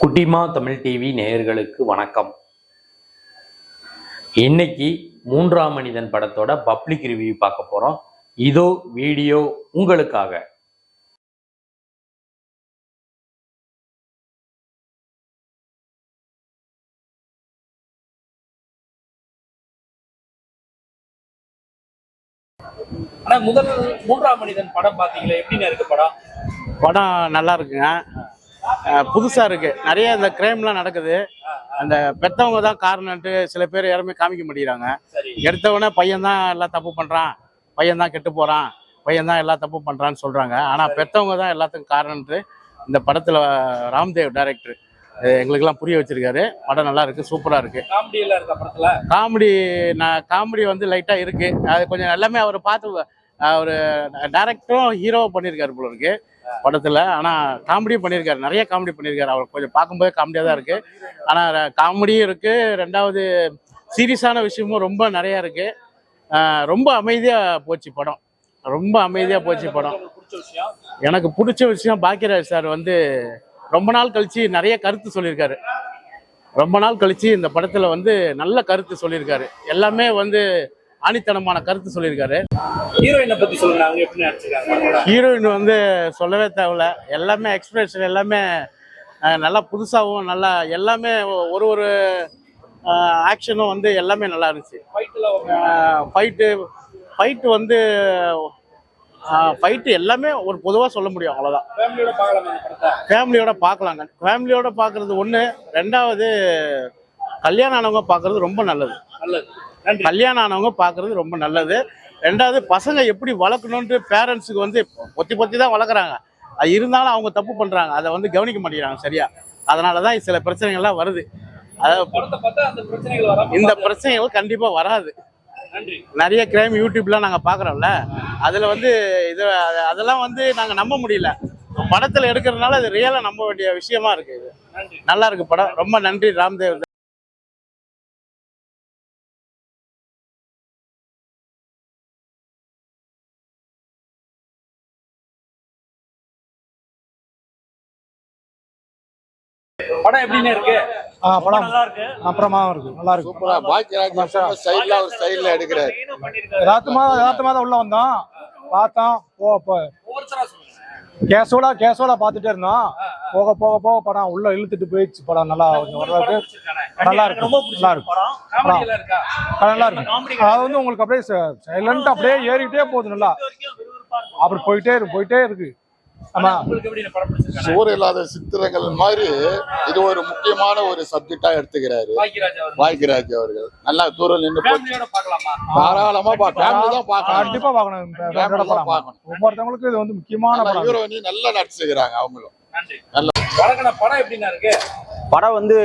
குட்டிமா தமிழ் டிவி நேயர்களுக்கு வணக்கம். இன்னைக்கு மூன்றாம் மனிதன் படத்தோட பப்ளிக் ரிவ்யூ பார்க்க போறோம். இதோ வீடியோ உங்களுக்காக. ஆனா முதல் மூன்றாம் மனிதன் படம் பாத்தீங்களா எப்படின்னு இருக்கு படம்? படம் நல்லா இருக்குங்க. அஹ் புதுசா இருக்கு. நிறைய இந்த கிரைம்லாம் நடக்குது. அந்த பெத்தவங்க தான் காரணம்ட்டு சில பேர் யாருமே காமிக்க மாட்டேங்கிறாங்க. எடுத்தவொடனே பையன் தான் எல்லாம் தப்பு பண்றான். பையன் தான் கெட்டு போறான். பையன் தான் எல்லா தப்பு பண்றான்னு சொல்றாங்க. ஆனா பெத்தவங்க தான் எல்லாத்துக்கும் காரணம்ட்டு இந்த படத்துல ராம்தேவ் டைரக்டர் எங்களுக்கெல்லாம் புரிய வச்சிருக்காரு. படம் நல்லா இருக்கு சூப்பரா இருக்கு. காமெடி எல்லாம் இருக்கா படத்துல? காமெடி நான் காமெடி வந்து லைட்டா இருக்கு. அது கொஞ்சம் எல்லாமே அவர் பார்த்து அவர் டேரக்டரும் ஹீரோவை பண்ணியிருக்காரு போல இருக்கு படத்தில். ஆனால் காமெடியும் பண்ணியிருக்காரு. நிறைய காமெடி பண்ணியிருக்காரு. அவர் கொஞ்சம் பார்க்கும்போது காமெடியாக தான் இருக்குது ஆனால் காமெடியும் இருக்குது ரெண்டாவது சீரியஸான விஷயமும் ரொம்ப நிறையா இருக்குது ரொம்ப அமைதியாக போச்சு படம். ரொம்ப அமைதியாக போச்சு படம். விஷயம் எனக்கு பிடிச்ச விஷயம் பாக்கியராஜ் சார் வந்து ரொம்ப நாள் கழித்து நிறைய கருத்து சொல்லியிருக்காரு. ரொம்ப நாள் கழித்து இந்த படத்தில் வந்து நல்ல கருத்து சொல்லியிருக்காரு. எல்லாமே வந்து ஆணித்தனமான கருத்து சொல்லியிருக்காரு. ஹீரோயினை பத்தி சொல்லுங்க அவங்க எப்படி நடிச்சிருக்காங்க? ஹீரோயின் வந்து சொல்லவே தேவையில்ல. எல்லாமே எக்ஸ்பிரஷன் எல்லாமே நல்லா புதுசாகவும் நல்லா எல்லாமே ஒரு ஒரு ஆக்ஷனும் வந்து எல்லாமே நல்லா இருந்துச்சு. ஃபைட்டு ஃபைட்டு வந்து ஃபைட்டு எல்லாமே ஒரு பொதுவாக சொல்ல முடியும் அவ்வளோதான் ஃபேமிலியோட பார்க்கலாங்க. ஃபேமிலியோட பார்க்கறது ஒன்று ரெண்டாவது கல்யாணம் ஆனவங்க பார்க்கறது ரொம்ப நல்லது. நல்லது. கல்யாணம் ஆனவங்க பார்க்கறது ரொம்ப நல்லது. ரெண்டாவது பசங்க எப்படி வளர்க்கணுன்ட்டு பேரண்ட்ஸுக்கு வந்து பொத்தி பொத்தி தான் வளர்க்குறாங்க. அது இருந்தாலும் அவங்க தப்பு பண்ணுறாங்க அதை வந்து கவனிக்க மாட்டேங்கிறாங்க சரியா? அதனால தான் சில பிரச்சனைகள்லாம் வருது. அதாவது இந்த. பிரச்சனைகள் கண்டிப்பாக வராது. நிறைய கிரைம் யூடியூப்லாம் நாங்கள் பார்க்குறோம்ல அதில் வந்து இது அது- அதெல்லாம் வந்து நாங்கள் நம்ப முடியல. படத்தில் எடுக்கிறதுனால அது ரியலாக நம்ப வேண்டிய விஷயமா இருக்கு இது. நன்றி. நல்லா இருக்கு படம். ரொம்ப நன்றி ராம்தேவ். படம் எப்படின்னு இருக்கு? ஆ படம் நல்லா இருக்கு. அப்புறமா இருக்கு. நல்லா இருக்கு. சூப்பரா பாக்கியராஜ் ஸ்டைல்ல ஒரு ஸ்டைல்ல எடுக்கிறாரு. யதார்த்தமா தான் உள்ள வந்தோம் பார்த்தோம் போ போ. கேஸோட கேஸோட பார்த்துட்டே இருந்தோம் போக போக போக படம் உள்ள இழுத்துட்டு போயிடுச்சு. படம் நல்லா கொஞ்சம் ஓரளவுக்கு நல்லா இருக்கு. ரொம்ப நல்லா இருக்கு. படம். காமெடி எல்லாம் இருக்கா? படம் நல்லா இருக்கு. அது வந்து உங்களுக்கு அப்படியே சைலண்ட் அப்படியே ஏறிக்கிட்டே போகுது நல்லா. அப்படி போயிட்டே இருக்கு போயிட்டே இருக்கு. ஆமா. சுவர் இல்லாத சித்திரங்கள் மாதிரி இது ஒரு முக்கியமான ஒரு சப்ஜெக்டா எடுத்துக்கிறாரு. பாக்கியராஜ் அவர் பாக்கியராஜ் அவர்கள். நல்லா தூரம் நின்று தாராளமா கண்டிப்பா பார்க்கணும். ஒவ்வொருத்தவங்களுக்கும் இது வந்து முக்கியமான படம். ஹீரோயினி நல்லா நடிச்சுக்கிறாங்க அவங்களும். நன்றி. நல்ல- வழங்கின படம் எப்படின்னா இருக்கு? படம் வந்து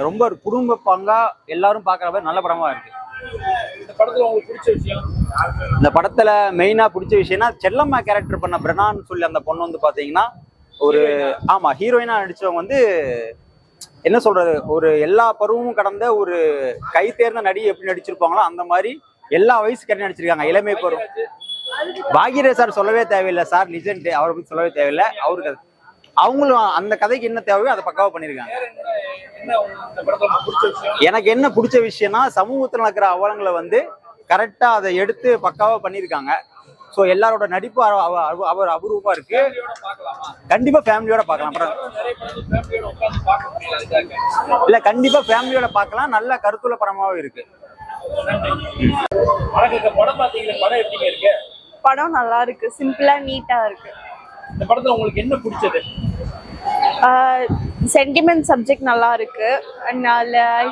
ரொம்ப குடும்ப பங்கா எல்லாரும் பார்க்குற மாதிரி நல்ல படமா இருக்கு. இந்த படத்துல உங்களுக்கு பிடிச்ச விஷயம்? இந்த படத்துல மெயினா பிடிச்ச விஷயம்னா செல்லம்மா கேரக்டர் பண்ண பிரணான்னு சொல்லி அந்த பொண்ணு வந்து பாத்தீங்கன்னா ஒரு ஆமா ஹீரோயினா நடிச்சவங்க வந்து என்ன சொல்றது ஒரு எல்லா பருவமும் கடந்த ஒரு கை தேர்ந்த நடிகை எப்படி நடிச்சிருப்பாங்களோ அந்த மாதிரி எல்லா வயசுக்கு நடிச்சிருக்காங்க. இளமை பருவம். பாகியராஜ் சார் சொல்லவே தேவையில்லை சார் லிஜெண்ட் அவரை பத்தி சொல்லவே தேவையில்லை. அவருக்கு அவங்களும் அந்த கதைக்கு என்ன தேவையோ அதை பக்காவா பண்ணியிருக்காங்க எனக்கு என்ன பிடிச்ச விஷயம்னா சமூகத்தில் நடக்கிற அவலங்களை வந்து கரெக்டா அதை எடுத்து பக்காவா பண்ணியிருக்காங்க ஸோ எல்லாரோட நடிப்பு அவ- அவ- அவ- அவர் அபூர்வமா இருக்கு. ஃபேமிலியோட பார்க்கலாமா கண்டிப்பா ஃபேமிலியோட பார்க்கலாம். அப்புறம் இல்ல கண்டிப்பா ஃபேமிலியோட பார்க்கலாம். நல்ல கருத்துள்ள படமாவும் இருக்கு. வணக்கம். இந்த படம் பாத்தீங்களா படம் எப்படிங்க இருக்கு? படம் நல்லா இருக்கு. சிம்பிளா நீட்டா இருக்கு. இந்த படத்துல உங்களுக்கு என்ன பிடிச்சது? சென்டிமெண்ட் சப்ஜெக்ட் நல்லா இருக்கு.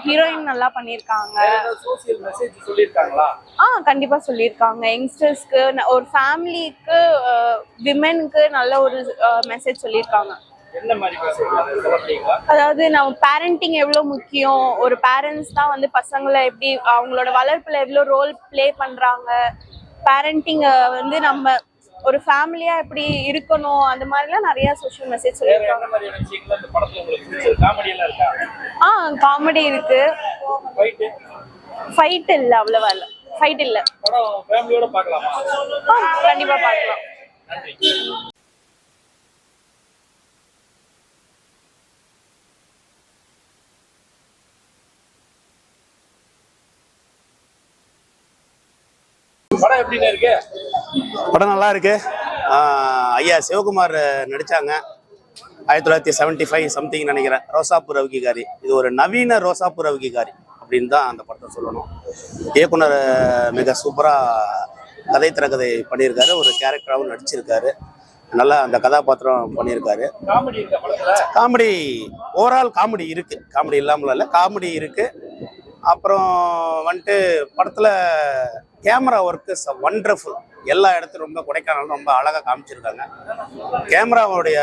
ஹீரோயின் நல்லா பண்ணியிருக்காங்க. ஆ கண்டிப்பா சொல்லியிருக்காங்க. யங்ஸ்டர்ஸ்க்கு ஒரு ஃபேமிலிக்கு விமெனுக்கு நல்ல ஒரு மெசேஜ் சொல்லியிருக்காங்க. அதாவது நம்ம பேரண்டிங் எவ்வளோ முக்கியம்? ஒரு பேரண்ட்ஸ் தான் வந்து பசங்களை எப்படி அவங்களோட வளர்ப்புல எவ்வளோ ரோல் ப்ளே பண்றாங்க? பேரண்டிங் வந்து நம்ம ஒரு ஃபேமிலியா எப்படி இருக்கணும் அந்த மாதிரிலாம் நிறைய சோஷியல் மெசேஜ் சொல்லியிருக்காங்க. ஆ காமெடி இருக்கு. ஃபைட் இல்ல அவ்வளவா இல்ல. ஃபைட் இல்ல. கண்டிப்பா பார்க்கலாம். படம் எப்படின்னு இருக்கு? படம் நல்லா இருக்கு. ஐயா சிவகுமார் நடிச்சாங்க. ஆயிரத்தி தொள்ளாயிரத்தி செவன்டி ஃபைவ் சம்திங் நினைக்கிறேன். ரோசாப்பூர் ரவிக்கிகாரி. இது ஒரு நவீன ரோசாப்பூர் ரவிக்கிகாரி அப்படின்னு தான் அந்த படத்தை சொல்லணும். இயக்குனர் மிக சூப்பராக கதை திரைக்கதை பண்ணியிருக்காரு. ஒரு கேரக்டராகவும் நடிச்சிருக்காரு. நல்லா அந்த கதாபாத்திரம் பண்ணியிருக்காரு. காமெடி ஓவரால் காமெடி இருக்கு. காமெடி இல்லாமல் இல்லை. காமெடி இருக்கு. அப்புறம் வந்துட்டு படத்துல கேமரா ஒர்க்கு ஒண்டர்ஃபுல் எல்லா இடத்துலையும் ரொம்ப கொடைக்கானல் ரொம்ப அழகாக காமிச்சிருக்காங்க. கேமராவுடைய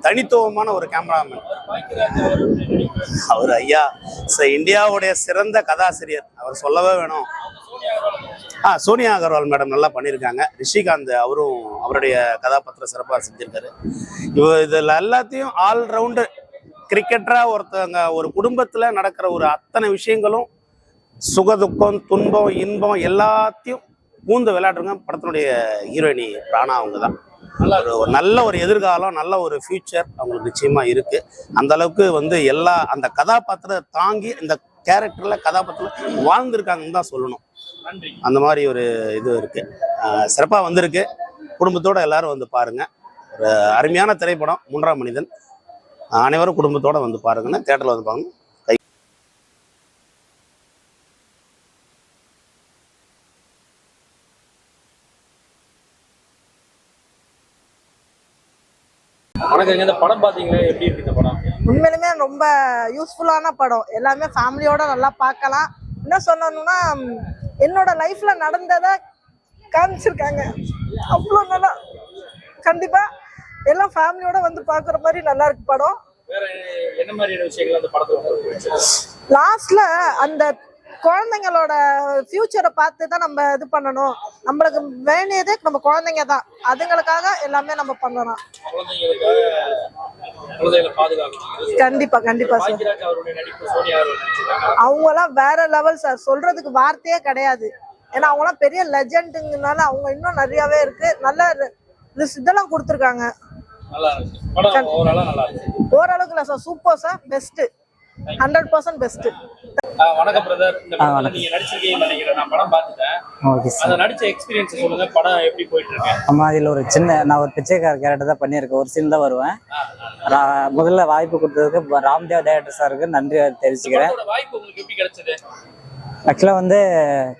தனித்துவமான ஒரு கேமராமேன் அவர் ஐயா. ச- இந்தியாவுடைய சிறந்த கதாசிரியர். அவர் சொல்லவே வேணும். ஆ சோனியா அகர்வால் மேடம் நல்லா பண்ணியிருக்காங்க ரிஷிகாந்த் அவரும் அவருடைய கதாபாத்திரம் சிறப்பாக செஞ்சிருக்காரு. இவ இதில் எல்லாத்தையும் ஆல்ரவுண்டு கிரிக்கெட்டராக ஒருத்தவங்க ஒரு குடும்பத்தில் நடக்கிற ஒரு அத்தனை விஷயங்களும் சுகதுக்கம் துன்பம் இன்பம் எல்லாத்தையும் பூந்து விளையாடுறவங்க படத்தினுடைய ஹீரோயினி பிராணா அவங்க தான் ஒரு ஒரு நல்ல ஒரு எதிர்காலம் நல்ல ஒரு ஃபியூச்சர் அவங்களுக்கு நிச்சயமா இருக்கு. அந்த அளவுக்கு வந்து எல்லா அந்த கதாபாத்திரத்தை தாங்கி இந்த கேரக்டர்ல கதாபாத்திரத்தில் வாழ்ந்திருக்காங்கன்னு தான் சொல்லணும். அந்த மாதிரி ஒரு இது இருக்கு. ஆஹ் சிறப்பா வந்திருக்கு. குடும்பத்தோட எல்லாரும் வந்து பாருங்க. ஒரு அருமையான திரைப்படம் மூன்றாம் மனிதன். அனைவரும் குடும்பத்தோட வந்து பாருங்கன்னு தேட்டர்ல வந்து பாருங்க. வணக்கங்க இந்த படம் பாத்தீங்களே? எப்படி இருக்கு இந்த படம்? உண்மையிலுமே ரொம்ப யூஸ்ஃபுல்லான படம். எல்லாமே ஃபேமிலியோட நல்லா பார்க்கலாம். என்ன சொல்லணும்னா என்னோட லைஃப்ல நடந்ததை காமிச்சிருக்காங்க. அவ்வளோ நல்லா கண்டிப்பா எல்லாம் ஃபேமிலியோட வந்து பார்க்குற மாதிரி நல்லா இருக்கு படம். வேற என்ன மாதிரியான விஷயங்கள் அந்த படத்துல உங்களுக்கு பிடிச்சது? லாஸ்ட்ல அந்த குழந்தைங்களோட ஃபியூச்சரை பார்த்து தான் நம்ம இது பண்ணணும். நம்மளுக்கு வேண்டியது நம்ம குழந்தைங்க தான். அதுங்களுக்காக எல்லாமே நம்ம பண்ணணும். கண்டிப்பா கண்டிப்பா சார். அவங்கலாம் வேற லெவல் சார் சொல்றதுக்கு வார்த்தையே கிடையாது. ஏன்னா அவங்கலாம் பெரிய லெஜெண்டுங்கனால அவங்க இன்னும் நிறையவே இருக்கு. நல்ல இதெல்லாம் கொடுத்துருக்காங்க. ஓரளவுக்கு இல்லை sir super sir best hundred percent best வணக்கம் பிரதர் நீங்க நடிச்சிருக்கீங்கன்னு நினைக்கிறேன். நான் படம் பார்த்துட்டேன். ஓகே சார் அந்த நடிச்ச எக்ஸ்பீரியன்ஸ் சொல்லுங்க. படம் எப்படி போயிட்டு இருக்கு அம்மா இதில் ஒரு சின்ன நான் ஒரு பிச்சைக்கார கேரக்டர் தான் பண்ணியிருக்கேன். ஒரு சீன் தான் வருவேன். முதல்ல வாய்ப்பு கொடுத்ததுக்கு ராம்தேவ் டேரக்டர் சாருக்கு நன்றி தெரிவிச்சுக்கிறேன். வாய்ப்பு உங்களுக்கு எப்படி கிடைச்சது? ஆக்சுவலாக வந்து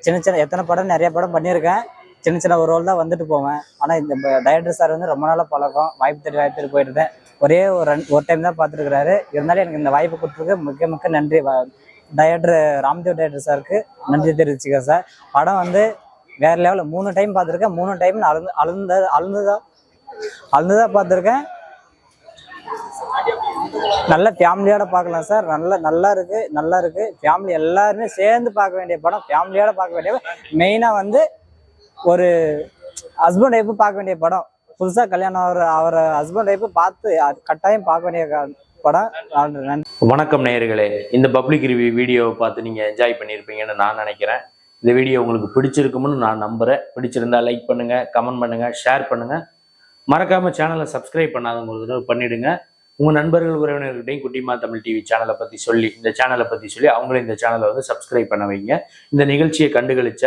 சின்ன சின்ன எத்தனை படம் நிறைய படம் பண்ணியிருக்கேன். சின்ன சின்ன ஒரு ரோல் தான் வந்துட்டு போவேன். ஆனால் இந்த டைரக்டர் சார் வந்து ரொம்ப நாளாக பழக்கம். வாய்ப்பு தேடி வாய்ப்பு தேடி போயிட்டு இருந்தேன் ஒரே ஒரு ரெண்டு ஒரு டைம் தான் பார்த்துருக்குறாரு. இருந்தாலும் எனக்கு இந்த வாய்ப்பு கொடுத்துருக்கு மிக்க மிக்க நன்றி. டைரக்டர் ராம்தேவ் டைரக்டர் சாருக்கு நன்றி தெரிவிச்சுக்கேன் சார் படம் வந்து வேற லெவலில் மூணு டைம் பார்த்துருக்கேன். மூணு டைம் அழுந்து அழுந்த அழுந்துதான் அழுந்துதான் பார்த்துருக்கேன். நல்ல ஃபேமிலியோட பார்க்கலாம் சார் நல்ல நல்லா இருக்கு நல்லா இருக்கு. ஃபேமிலி எல்லாருமே சேர்ந்து பார்க்க வேண்டிய படம். ஃபேமிலியோட பார்க்க வேண்டிய மெயினாக வந்து ஒரு ஹஸ்பண்ட் ஒய்ஃபு பார்க்க வேண்டிய படம். புதுசாக கல்யாணம் ஆகிற அவர் ஹஸ்பண்ட் ஒய்ஃபு பார்த்து அது கட்டாயம் பார்க்க வேண்டிய படம். நன்றி வணக்கம் நேயர்களே. இந்த பப்ளிக் ரிவ்யூ வீடியோவை பார்த்து நீங்கள் என்ஜாய் பண்ணியிருப்பீங்கன்னு நான் நினைக்கிறேன். இந்த வீடியோ உங்களுக்கு பிடிச்சிருக்கும்னு நான் நம்புகிறேன் பிடிச்சிருந்தா லைக் பண்ணுங்கள் கமெண்ட் பண்ணுங்கள் ஷேர் பண்ணுங்கள் மறக்காமல் சேனலை சப்ஸ்கிரைப் பண்ணாதவங்க ஒரு தடவை பண்ணிவிடுங்க உங்கள் நண்பர்கள் உறவினர்கிட்டையும் குட்டிமா தமிழ் டிவி சேனலை பற்றி சொல்லி இந்த சேனலை பற்றி சொல்லி அவங்களும் இந்த சேனலை வந்து சப்ஸ்கிரைப் பண்ண வைங்க. இந்த நிகழ்ச்சியை கண்டுகளிச்ச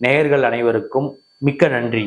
நேயர்கள் அனைவருக்கும் மிக்க நன்றி.